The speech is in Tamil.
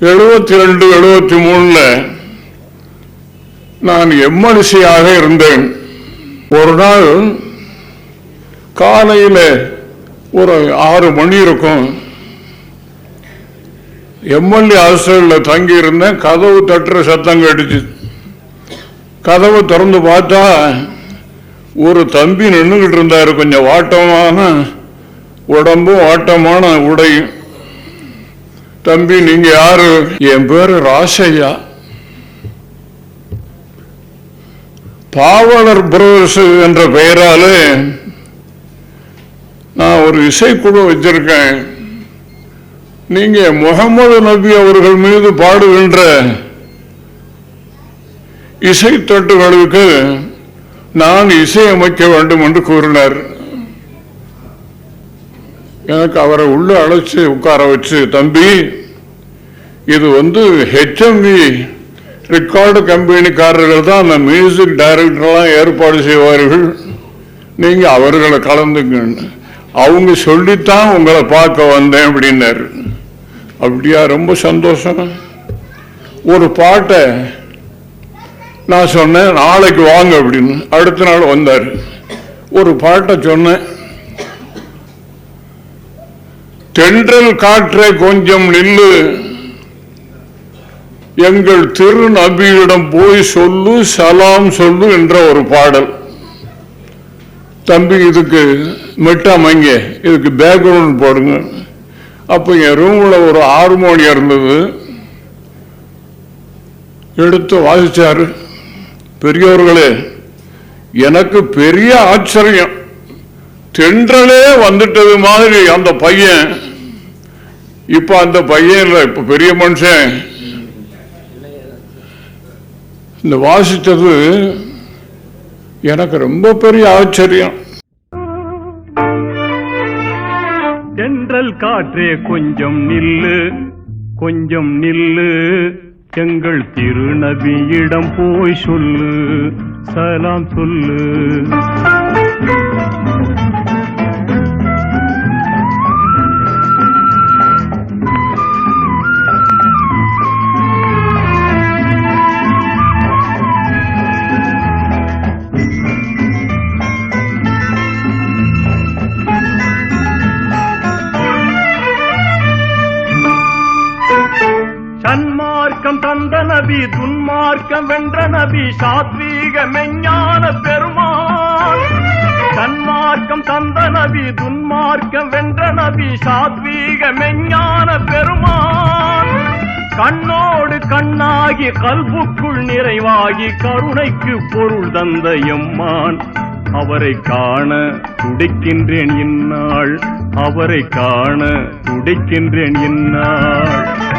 எழுபத்தி ரெண்டு எழுபத்தி மூணுல நான் எம்எல்சியாக இருந்தேன். ஒரு நாள் காலையில் ஒரு ஆறு மணி இருக்கும். எம்எல்ஏ ஹாஸ்டலில் தங்கியிருந்தேன். கதவு தட்டுற சத்தம் கேட்டுச்சு. கதவை திறந்து பார்த்தா ஒரு தம்பி நின்றுகிட்டு இருந்தார். கொஞ்சம் வாட்டமான உடம்பும் வாட்டமான உடையும் தம்பி நீங்க யாரு? என் பேரு ராசையா பாவலர் பிரதர்ஸ் என்ற பெயராலே நான் ஒரு இசைக்குழு வச்சிருக்கேன். நீங்க முகமது நபி அவர்கள் மீது பாடுகின்ற இசைத்தட்டுகளுக்கு நான் இசையமைக்க வேண்டும் என்று கூறினார். எனக்கு அவரை உள்ள அழைச்சி உட்கார வச்சு தம்பி இது வந்து ஹெச்எம்வி ரெக்கார்டு கம்பெனிக்காரர்கள் தான் அந்த மியூசிக் டைரக்டர்லாம் ஏற்பாடு செய்வார்கள். நீங்கள் அவர்களை கலந்துங்க. அவங்க சொல்லித்தான் உங்களை பார்க்க வந்தேன் அப்படின்னாரு. அப்படியா ரொம்ப சந்தோஷம் ஒரு பாட்டை நான் சொன்னேன் நாளைக்கு வாங்க அப்படின்னு. அடுத்த நாள் வந்தார். ஒரு பாட்டை சொன்னேன் தென்றல் காற்றே கொஞ்சம் நில்லு. எங்கள் திரு நபியிடம் போய் சொல்லு சலாம் சொல்லு என்ற ஒரு பாடல். தம்பி இதுக்கு மெட்டாமங்க இதுக்கு பேக்ரவுண்ட் போடுங்க. அப்போ என் ரூமில் ஒரு ஹார்மோனியம் இருந்தது. எடுத்து வாசித்தார் பெரியவர்களே எனக்கு பெரிய ஆச்சரியம். தென்றலே வந்துட்டது மாதிரி அந்த பையன் இப்ப அந்த பையன் இல்லை இப்ப பெரிய மனுஷன். இந்த வாசித்தது எனக்கு ரொம்ப பெரிய ஆச்சரியம். தென்றல் காற்றே கொஞ்சம் நில்லு கொஞ்சம் நில்லு. எங்கள் திருநபியிடம் போய் சொல்லு சலாம் சொல்லு. சன்மார்க்கம் தந்த நபி துன்மார்க்கம் வென்ற நபி சாத்வீக மெஞ்ஞான பெருமான். தன்மார்க்கம் தந்த நபி துன்மார்க்கம் வென்ற நபி சாத்வீக மெஞ்ஞான பெருமான். கண்ணோடு கண்ணாகி கல்புக்குள் நிறைவாகி கருணைக்கு பொருள் தந்த எம்மான். அவரை காண துடிக்கின்றேன் இந்நாள். அவரை காண துடிக்கின்றேன் இந்நாள்.